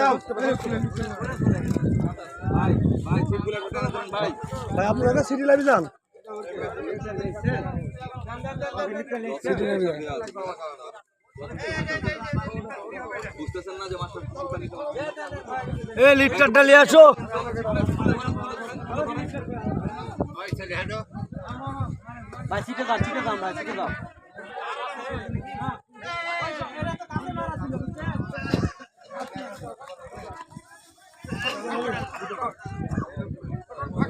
দাও। ভাই আপনারা সিটি লাইভে যান সিটি লাইভে যান। এ লিটারটা নিয়ে আসো। ভাই শিখে যাও শিখে যাও ভাই শিখে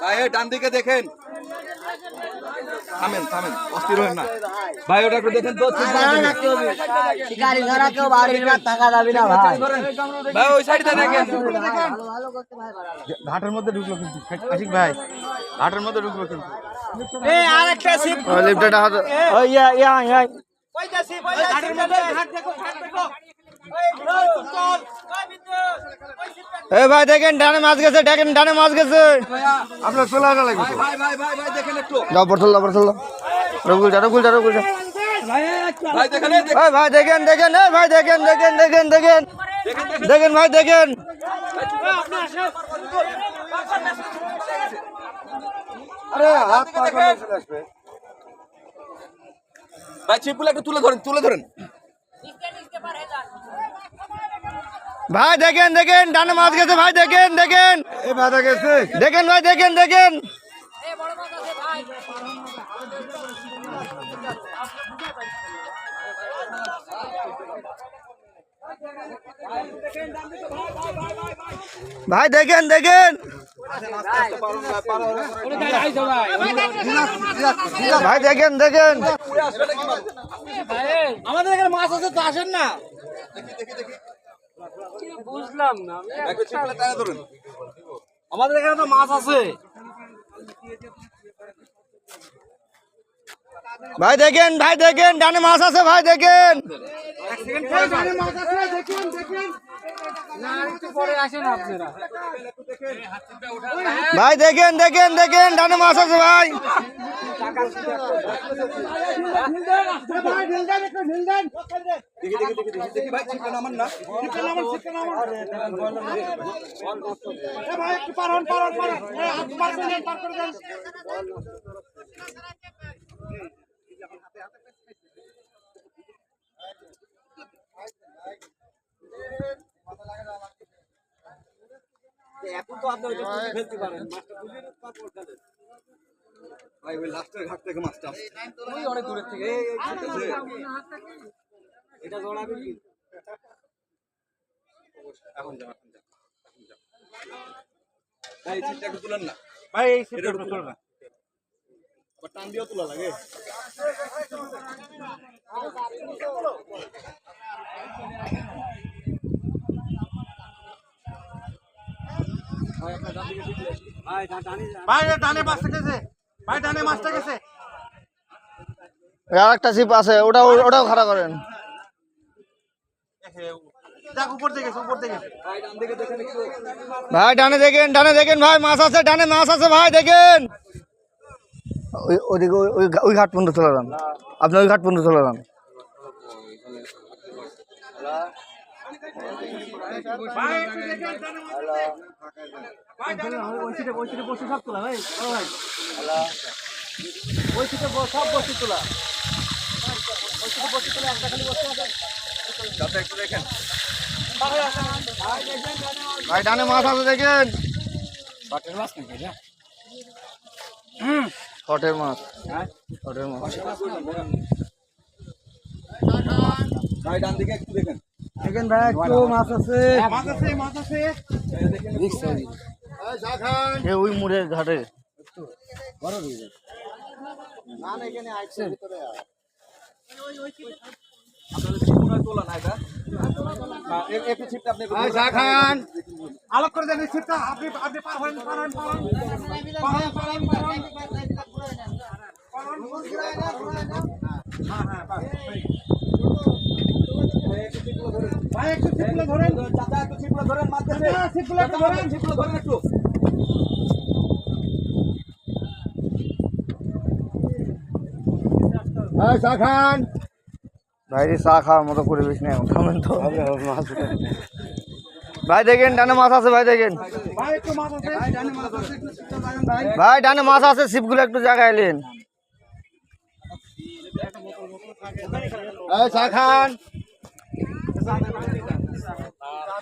ভাই ডান দিকে দেখেন। থামেন থামেন অস্থির হবেন না। ভাই ওটা একটু দেখেন তো শিকারি ধরা কেউ বাড়ির না থাকা যাবে না ভাই। ভাই ওই সাইডটা দেখেন। ঘাটের মধ্যে ঢুকলো কিন্তু। আশিক ভাই ঘাটের মধ্যে ঢুকলো কিন্তু। এই আরেকটা সিপ লিফটটা হাত ওই ইয়া ইয়া ইয়া এ ভাই দেখেন ডানে মাছ গেছে দেখেন ডানে মাছ গেছে আপনার চলে আসা লাগবে তো। ভাই ভাই ভাই ভাই দেখেন একটু যাও পড়ছল যাও পড়ছল রঘুল যা রঘুল যা রঘুল যা ভাই দেখেন এই দেখেন। এই ভাই দেখেন দেখেন এই ভাই দেখেন দেখেন দেখেন দেখেন দেখেন ভাই দেখেন আরে হাত পা করে চলে আসবে ভাই ছিপুলা একটু তুলে ধরেন তুলে ধরেন। ভাই দেখেন দেখেন ডানে মাছ গেছে ভাই দেখেন দেখেন। এ বাধা গেছে দেখেন ভাই দেখেন দেখেন। ভাই দেখেন দেখেন। ভাই। দেখেন দেখেন। আমাদের এখানে মাছ আছে তো আসেন না। বুঝলাম না আমাদের এখানে তো মাছ আছে। ভাই দেখেন ভাই দেখেন ডানে মাছ আছে ভাই দেখেন। আসেন আপনারা ভাই দেখেন দেখেন দেখেন ডানে মাছ আছে ভাই। দেখি দেখি ভাই ছিপলা নামান না এখন তো আপনি ওইটা তুলে ফেলতে পারেন মাছটা তুলে তারপর ফেলেন। ভাই ওই লাস্টের ঘাট থেকে মাছটা ওই অনেক দূরের থেকে। এটা জড়াবে কি? এখন যাও এখন যাও এখন যাও ভাই তুলেন না। ভাই এই একটু তুলেন না। আবার টান দিয়েও তোলা লাগে। ভাই টানি ডানে মাছটা গেছে। ভাই ডানে মাছটা গেছে। আর একটা সিপ আছে ওটা ওটাও খাড়া করেন। ভাই দেখেন ডানে দেখেন ডানে দেখেন ভাই মাছ আছে ডানে মাছ আছে ভাই দেখেন। ওই ওদিকে ওই- ওই ঘাট পর্যন্ত চলে যান। আপনি ওই ঘাট পর্যন্ত চলে যান। বসে সব তোলা ভাই ওই সিটে সব বসে তোলা ওই সিটে বসে তোলা একটা খালি বসে আছে একটু দেখেন ভাই ডানে মাছ আছে দেখেন। বাটের মাছ নাকি শটের মাছ। হ্যাঁ। শটের মাছ। ভাই ডান দিকে একটু দেখেন। দেখেন ভাই একটু মাছ আছে। মাছ আছে মাছ আছে। সে ওই মুড়ের ঘাটে। আলোক করে দেন ছিপটা পার হন পার হন পার হন। পার হন পার হন পার হন। হ্যাঁ চা খান। ভাইরে চা খাওয়ার মতো করে বেশ নেই খাবেন তো। ভাই দেখেন ডানে মাছ আছে ভাই দেখেন। ভাই ডানে মাছ আছে ছিপগুলো একটু জায়গায় এলেন চা খান।